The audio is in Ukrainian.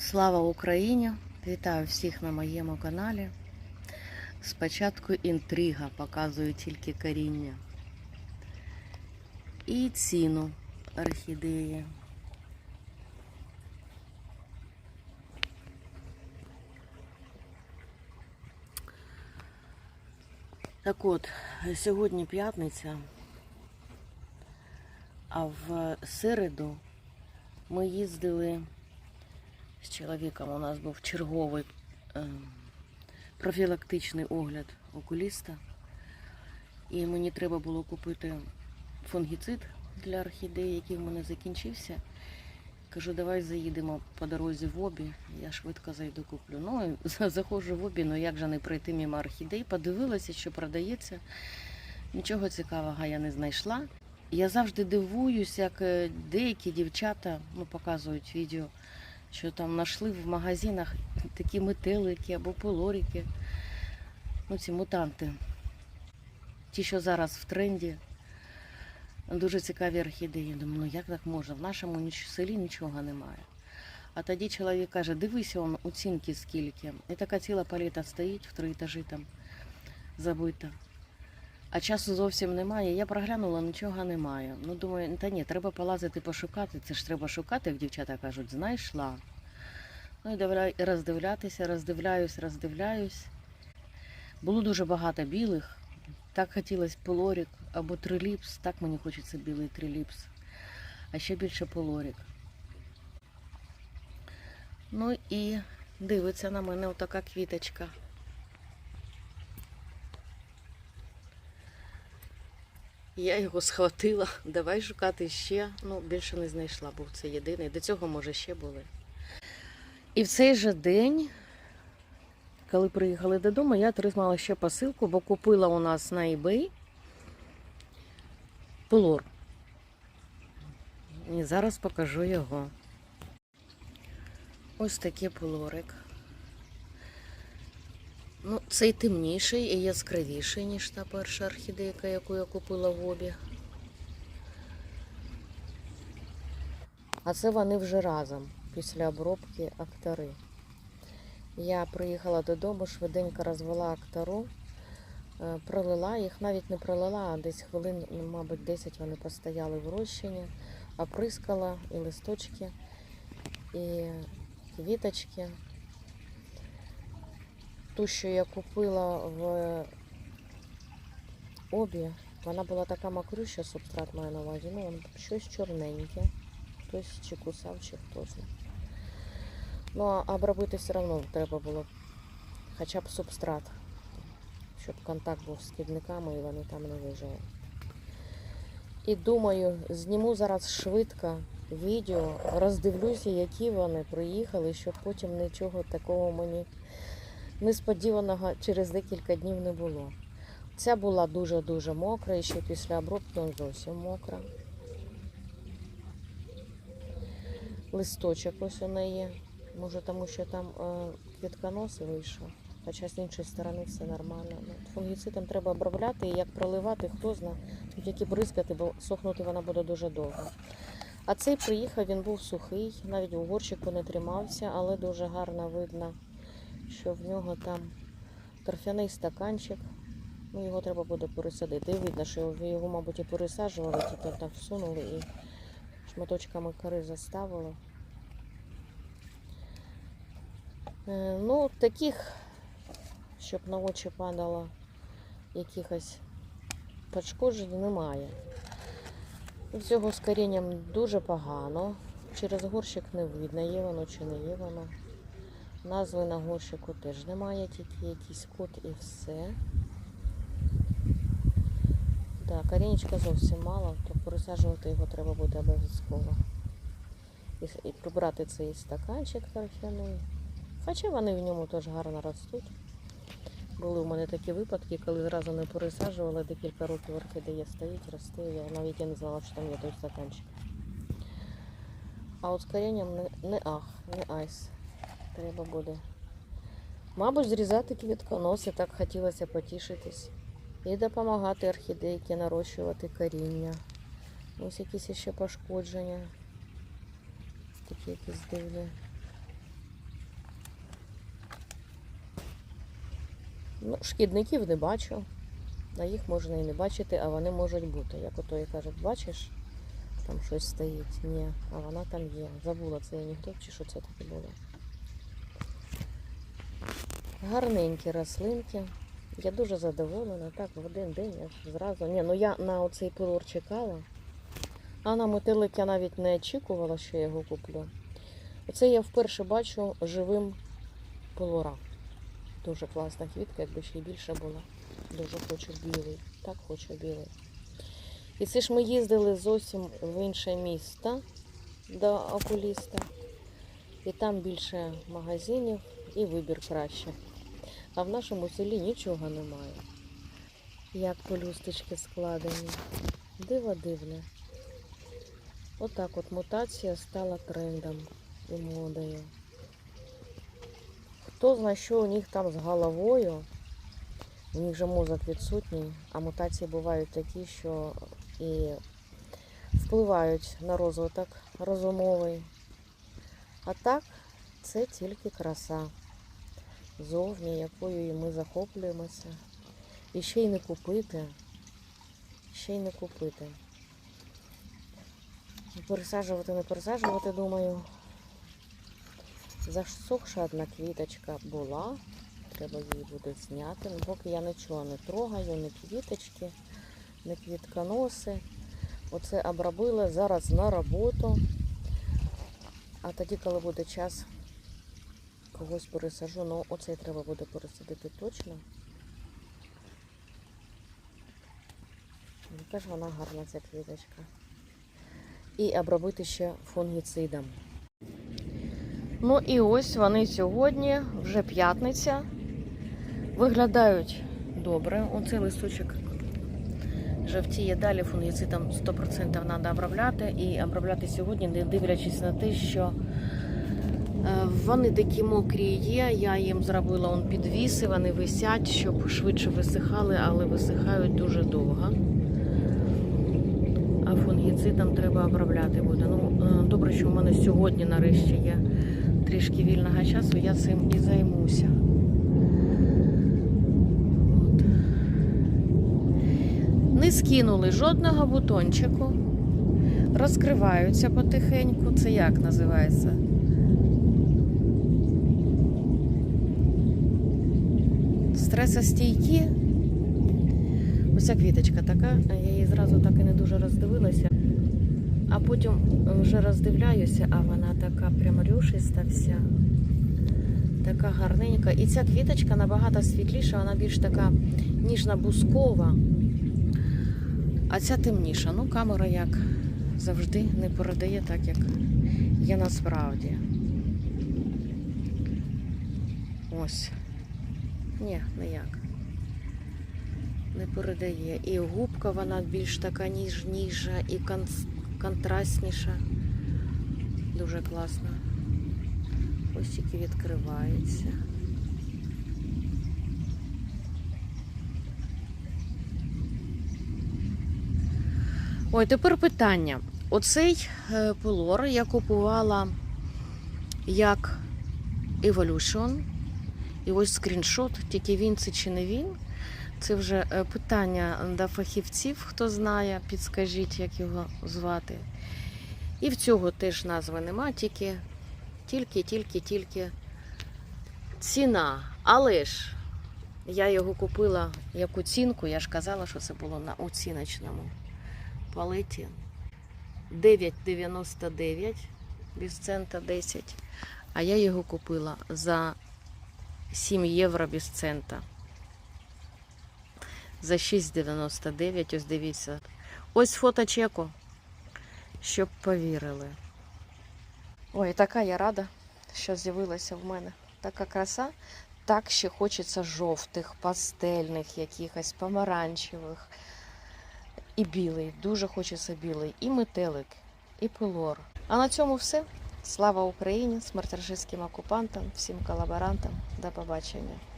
Слава Україні! Вітаю всіх на моєму каналі. Спочатку інтрига показую тільки коріння. І ціну орхідеї. Так от, сьогодні п'ятниця, а в середу ми їздили з чоловіком. У нас був черговий е, профілактичний огляд окуліста. І мені треба було купити фунгіцид для орхідеї, який в мене закінчився. Кажу, давай заїдемо по дорозі в обі. Я швидко зайду куплю. Ну, заходжу в обі, ну як же не пройти мимо орхідей. Подивилася, що продається. Нічого цікавого я не знайшла. Я завжди дивуюсь, як е, деякі дівчата ну, показують відео, що там знайшли в магазинах такі метелики або полорики. Ну, ці мутанти. Ті, що зараз в тренді. Дуже цікаві орхідеї. Думаю, ну як так можна? В нашому селі нічого немає. А тоді чоловік каже, дивися он оцінки скільки. І така ціла паліта стоїть в три етажі там забита. А часу зовсім немає. Я проглянула, нічого немає. Ну, думаю, та ні, треба полазити пошукати. Це ж треба шукати, як дівчата кажуть, знайшла. Ну і роздивлятися, роздивляюсь, роздивляюсь. Було дуже багато білих. Так хотілося полорік або триліпс. Так мені хочеться білий триліпс. А ще більше полорік. Ну і дивиться на мене отака квіточка. Я його схватила, давай шукати ще. Ну, більше не знайшла, був це єдиний. До цього, може, ще були. І в цей же день, коли приїхали додому, я отримала ще посилку, бо купила у нас на eBay полор. І зараз покажу його. Ось такий полорик. Ну, цей темніший і яскравіший, ніж та перша орхідейка, яку я купила в обі. А це вони вже разом, після обробки актори. Я приїхала додому, швиденько розвела актору, е, пролила їх, навіть не пролила, а десь хвилин, ну, мабуть, 10 вони постояли в розчині, оприскала і листочки, і квіточки. Ту, що я купила в обі, вона була така макрюща, субстрат маю на увазі. Ну, щось чорненьке. Хтось чи кусав, чи хто знає. Ну, а обробити все одно треба було хоча б субстрат, щоб контакт був з квітниками і вони там не вижили. І думаю, зніму зараз швидко відео, роздивлюся, які вони приїхали, щоб потім нічого такого мені несподіваного через декілька днів не було. Ця була дуже-дуже мокра, і ще після обробки он зовсім мокра. Листочок ось у неї. Може, тому що там е, квітконос вийшов. Хоча з іншої сторони все нормально. Ну, фунгіцидом треба обробляти і як проливати, хто знає. Тут які бризкати, бо сохнути вона буде дуже довго. А цей приїхав, він був сухий, навіть у горщику не тримався, але дуже гарно видно, що в нього там торфяний стаканчик. Ну, його треба буде пересадити. Видно, що його, мабуть, і пересаджували, тепер так всунули і шматочками кори заставили. Е, Ну, таких, щоб на очі падало якихось пошкоджень, немає. І Цього з корінням дуже погано. Через горщик не видно, є воно чи не є воно. Назви на горщику теж немає, тільки якийсь код і все. Так, корінечка зовсім мало, то пересаджувати його треба буде обов'язково. І, і прибрати цей стаканчик торфяний. Хоча вони в ньому теж гарно ростуть. Були у мене такі випадки, коли зразу не пересаджувала, декілька років орхідея стоїть, росте, я навіть і не знала, що там є той стаканчик. А от з корінням не, не ах, не айс. Треба буде. Мабуть, зрізати квітконоси, так хотілося потішитись. І допомагати орхідейки нарощувати коріння. Ось якісь ще пошкодження. Такі якісь дивні. Ну, Шкідників не бачу. А їх можна і не бачити, а вони можуть бути. Як ото і кажуть, бачиш, там щось стоїть. Ні, а вона там є. Забула цей анекдот, чи що це таке було. Гарненькі рослинки. Я дуже задоволена. Так, в один день я зразу. Ні, ну я на оцей пилор чекала. А на метелик я навіть не очікувала, що я його куплю. Оце я вперше бачу живим пилора. Дуже класна квітка, якби ще й більше була. Дуже хочу білий. Так хочу білий. І це ж ми їздили зовсім в інше місто до окуліста. І там більше магазинів і вибір краще. А в нашому селі нічого немає. Як пелюсточки складені. Диво дивне. Отак от мутація стала трендом і модою. Хто знає, що у них там з головою, у них же мозок відсутній, а мутації бувають такі, що і впливають на розвиток розумовий. А так, це тільки краса, зовні, якою і ми захоплюємося. І ще й не купити, ще й не купити. Пересаджувати, не пересаджувати, думаю. Засохша одна квіточка була. Треба її буде зняти. Ну, поки я нічого не трогаю, не квіточки, не квітконоси. Оце обробила зараз на роботу. А тоді, коли буде час, когось пересажу. Ну, оцей треба буде пересадити точно. Яка ж вона гарна, ця квіточка. І обробити ще фунгіцидом. Ну і ось вони сьогодні, вже п'ятниця. Виглядають добре. Оцей листочок жовтіє далі, фунгіцидом 100% треба обробляти. І обробляти сьогодні, не дивлячись на те, що вони такі мокрі є. Я їм зробила он підвіси, вони висять, щоб швидше висихали, але висихають дуже довго. А фунгіцидом треба обробляти буде. Ну, е, добре, що в мене сьогодні нарешті є трішки вільного часу, я цим і займуся. От. Не скинули жодного бутончику. Розкриваються потихеньку. Це як називається? Стресостійкі. Ось квіточка така, я її зразу так і не дуже роздивилася. А потім вже роздивляюся, а вона така прям рюшиста вся. Така гарненька. І ця квіточка набагато світліша, вона більш така ніжно-бускова. А ця темніша. Ну, камера як завжди не передає так, як є насправді. Ось. Ні, не як. Не передає. І губка вона більш така ніжніша, і конс контрастніша. Дуже класно. Ось тільки відкривається. Ой, тепер питання. Оцей е, пилор я купувала як Evolution. І ось скріншот, тільки він це чи не він. Це вже е, питання до фахівців, хто знає, підскажіть, як його звати. І в цього теж назви нема, тільки, тільки, тільки, тільки ціна. Але ж я його купила як оцінку, я ж казала, що це було на оціночному палеті. 9,99 без цента 10. А я його купила за 7 євро без цента за 6,99. Ось дивіться. Ось фото чеку, щоб повірили. Ой, така я рада, що з'явилася в мене. Така краса. Так ще хочеться жовтих, пастельних, якихось помаранчевих. І білий. Дуже хочеться білий. І метелик, і пилор. А на цьому все. Слава Україні, смерть окупантам, всім колаборантам. До побачення.